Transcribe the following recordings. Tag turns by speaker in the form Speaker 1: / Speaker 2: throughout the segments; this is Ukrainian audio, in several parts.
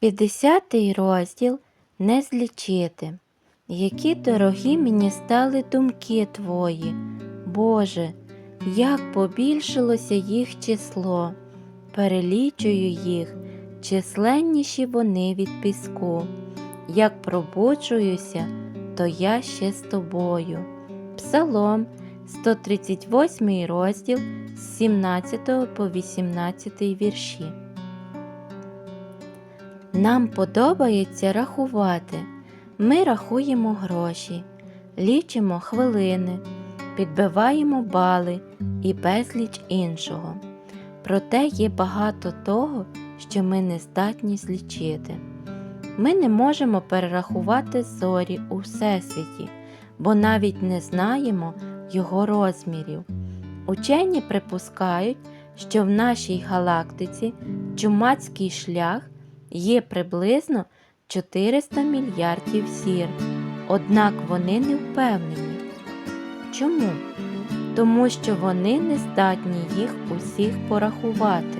Speaker 1: 50 розділ не злічити. Які дорогі мені стали думки твої, Боже, як побільшилося їх число, перелічую їх, численніші вони від піску. Як пробуджуюся, то я ще з тобою. Псалом 138 розділ з 17 по 18 вірші. Нам подобається рахувати. Ми рахуємо гроші, лічимо хвилини, підбиваємо бали і безліч іншого. Проте є багато того, що ми не здатні злічити. Ми не можемо перерахувати зорі у Всесвіті, бо навіть не знаємо його розмірів. Учені припускають, що в нашій галактиці чумацький шлях є приблизно 400 мільярдів зір, однак вони не впевнені. Чому? Тому що вони не здатні їх усіх порахувати.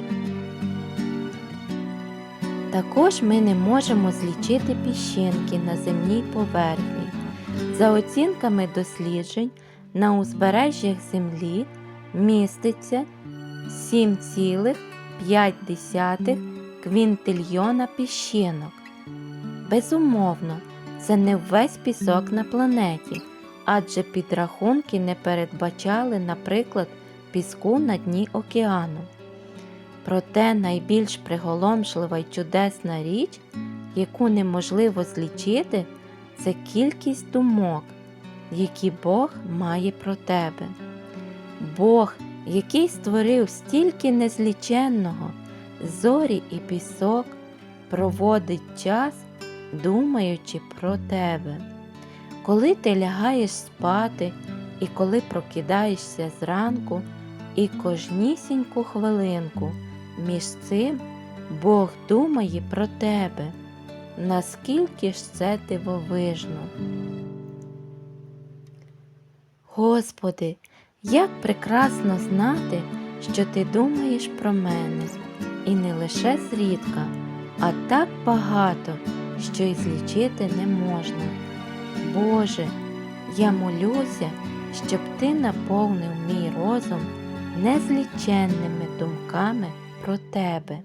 Speaker 1: Також ми не можемо злічити піщинки на земній поверхні. За оцінками досліджень, на узбережжях Землі міститься 7,5 квінтильйона піщинок. Безумовно, це не весь пісок на планеті, адже підрахунки не передбачали, наприклад, піску на дні океану. Проте найбільш приголомшлива й чудесна річ, яку неможливо злічити, це кількість думок, які Бог має про тебе. Бог, який створив стільки незліченного, зорі і пісок, проводить час, думаючи про тебе. Коли ти лягаєш спати і коли прокидаєшся зранку, і кожнісіньку хвилинку між цим Бог думає про тебе. Наскільки ж це дивовижно. Господи, як прекрасно знати, що ти думаєш про мене, і не лише зрідка, а так багато, що й злічити не можна. Боже, я молюся, щоб ти наповнив мій розум незліченними думками про тебе.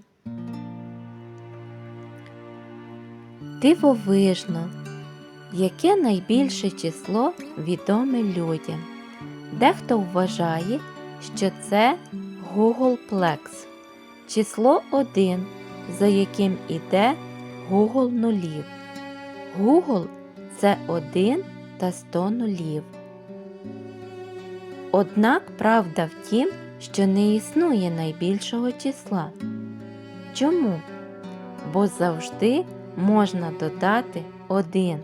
Speaker 1: Дивовижно, яке найбільше число відоме людям. Дехто вважає, що це Гуглплекс, число 1, за яким іде Google нулів. Google це 1 та 100 нулів. Однак правда в тім, що не існує найбільшого числа. Чому? Бо завжди можна додати 1.